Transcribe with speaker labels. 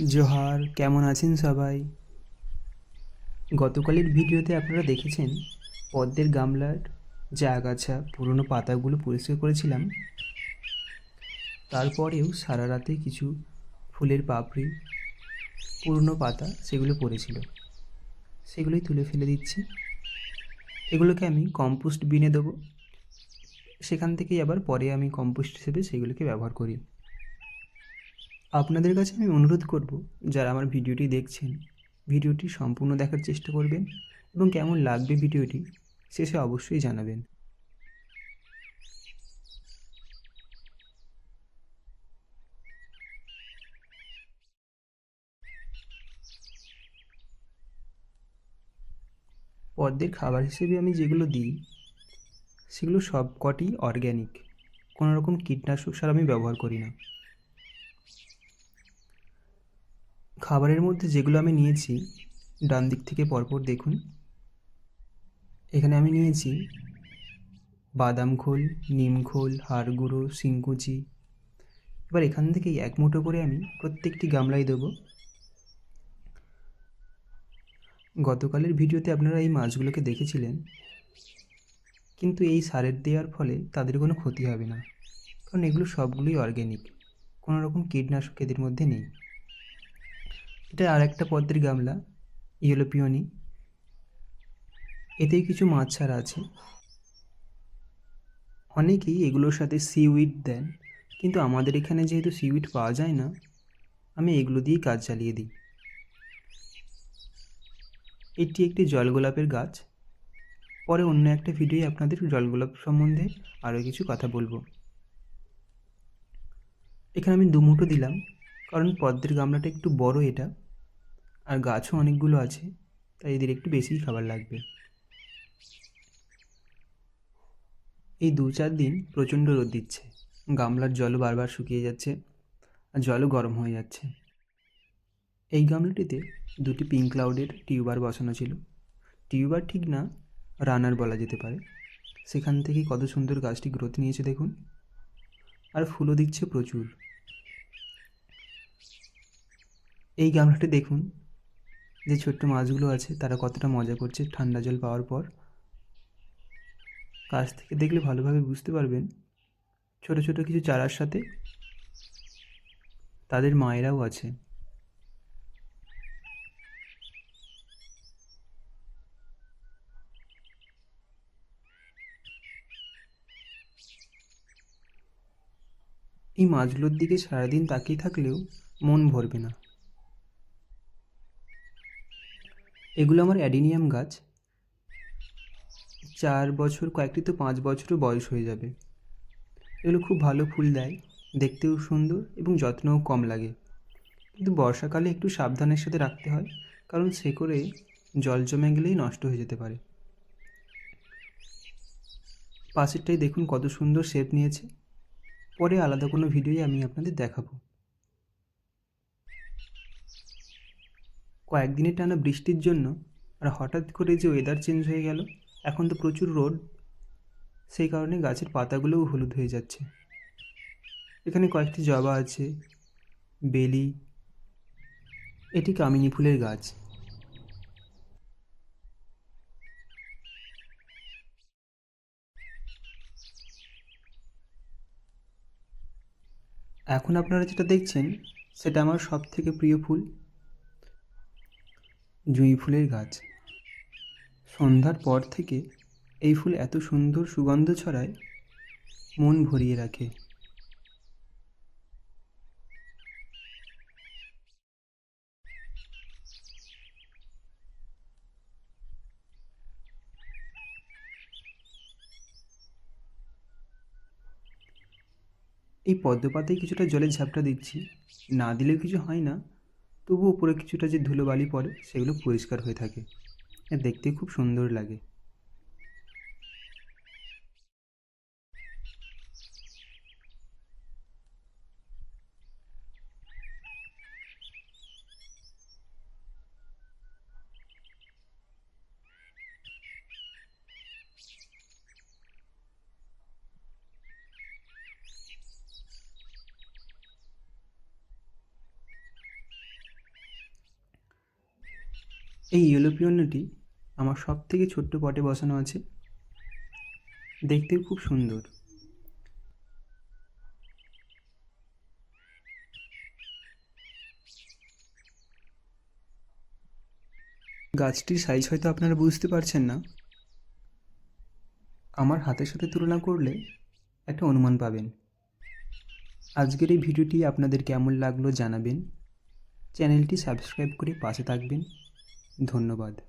Speaker 1: জোহার, কেমন আছেন সবাই? গতকালের ভিডিওতে আপনারা দেখেছেন পদ্মের গামলার যে আগাছা, পুরনো পাতাগুলো পরিষ্কার করেছিলাম। তারপরেও সারা রাতে কিছু ফুলের পাপড়ি, পুরনো পাতা সেগুলো পড়েছিল। সেগুলোই তুলে ফেলে দিচ্ছি। এগুলোকে আমি কম্পোস্ট বিনে দেবো। সেখান থেকেই আবার পরে আমি কম্পোস্ট হিসেবে সেগুলোকে ব্যবহার করি। আপনাদের কাছে আমি অনুরোধ করব, যারা আমার ভিডিওটি দেখছেন, ভিডিওটি সম্পূর্ণ দেখার চেষ্টা করবেন এবং কেমন লাগবে ভিডিওটি শেষে অবশ্যই জানাবেন। পদ্মের খাবার হিসেবে আমি যেগুলো দিই, সেগুলো সব কটি অর্গ্যানিক। কোনো রকম কীটনাশক সার আমি ব্যবহার করি না। খাবারের মধ্যে যেগুলো আমি নিয়েছি, ডান দিক থেকে পরপর দেখুন। এখানে আমি নিয়েছি বাদাম খোল, নিম খোল হাড় গুঁড়ো শিংকুচি। এবার এখান থেকেই এক মুঠো করে আমি প্রত্যেকটি গামলায় দেবো। গতকালের ভিডিওতে আপনারা এই মাছগুলোকে দেখেছিলেন, কিন্তু এই সারের দেওয়ার ফলে তাদের কোনো ক্ষতি হবে না, কারণ এগুলো সবগুলোই অর্গ্যানিক কোনো রকম কীটনাশক এদের মধ্যে নেই। এটা আর একটা পদ্মের গামলা ইয়েলো পিওনি এতেই কিছু মাছ ছাড়া আছে। অনেকেই এগুলোর সাথে সিউইড দেন, কিন্তু আমাদের এখানে যেহেতু সিউইড পাওয়া যায় না, আমি এগুলো দিয়েই কাজ চালিয়ে দিই। এটি একটি জলগোলাপের গাছ। পরে অন্য একটা ভিডিওয়ে আপনাদের জলগোলাপ সম্বন্ধে আরও কিছু কথা বলব। এখানে আমি দুমুটো দিলাম, কারণ পদ্মের গামলাটা একটু বড় এটা। আর গাছও অনেকগুলো আছে, তাই এদের একটু বেশিই খাবার লাগবে। এই দু চার দিন প্রচণ্ড রোদ দিচ্ছে। গামলার জলও বারবার শুকিয়ে যাচ্ছে আর জলও গরম হয়ে যাচ্ছে। এই গামলাটিতে দুটি পিঙ্ক ক্লাউডের টিউবার বসানো ছিল। টিউবার ঠিক না, রানার বলা যেতে পারে। সেখান থেকে কত সুন্দর গাছটি গ্রোথ নিয়েছে দেখুন। আর ফুলও দিচ্ছে প্রচুর। এই গামলাটি দেখুন যে ছোট্ট মাছগুলো আছে, তারা কতটা মজা করছে ঠান্ডা জল পাওয়ার পর। কাছ থেকে দেখলে ভালোভাবে বুঝতে পারবেন, ছোট ছোট কিছু চারার সাথে তাদের মায়েরাও আছে। এই মাছগুলোর দিকে সারাদিন তাকিয়ে থাকলেও মন ভরবে না। এগুলো আমার অ্যাডিনিয়াম গাছ। চার বছর, কয়েকটি তো পাঁচ বছরও বয়স হয়ে যাবে। এগুলো খুব ভালো ফুল দেয়, দেখতেও সুন্দর এবং যত্নও কম লাগে। কিন্তু বর্ষাকালে একটু সাবধানের সাথে রাখতে হয়, কারণ করে জল জমে গেলেই নষ্ট হয়ে যেতে পারে। পাশেরটাই দেখুন কত সুন্দর শেপ নিয়েছে। পরে আলাদা কোনো ভিডিওই আমি আপনাদের দেখাবো। কয়েকদিনের টানা বৃষ্টির জন্য আর হঠাৎ করে যে ওয়েদার চেঞ্জ হয়ে গেল, এখন তো প্রচুর রোদ। সেই কারণে গাছের পাতাগুলোও হলুদ হয়ে যাচ্ছে। এখানে কয়েকটি জবা আছে, বেলি, এটি কামিনী ফুলের গাছ। এখন আপনারা যেটা দেখছেন, সেটা আমার সব থেকে প্রিয় ফুল। জুঁই ফুলের গাছ। সন্ধ্যার পর থেকে এই ফুল এত সুন্দর সুগন্ধ ছড়ায়, মন ভরিয়ে রাখে। এই পদ্মপাতায় কিছুটা জলের ঝাপটা দিচ্ছি না দিলেও কিছু হয় না। তবু উপরে কিছুটা যে ধুলোবালি পড়ে সেগুলো পরিষ্কার হয়ে থাকে। দেখতে খুব সুন্দর লাগে। এই ইয়েলো পিওনিটি আমার সব থেকে ছোট্ট পটে বসানো আছে। দেখতেও খুব সুন্দর। গাছটির সাইজ হয়তো আপনারা বুঝতে পারছেন না। আমার হাতের সাথে তুলনা করলে একটা অনুমান পাবেন। আজকের এই ভিডিওটি আপনাদের কেমন লাগল জানাবেন। চ্যানেলটি সাবস্ক্রাইব করে পাশে থাকবেন। ধন্যবাদ।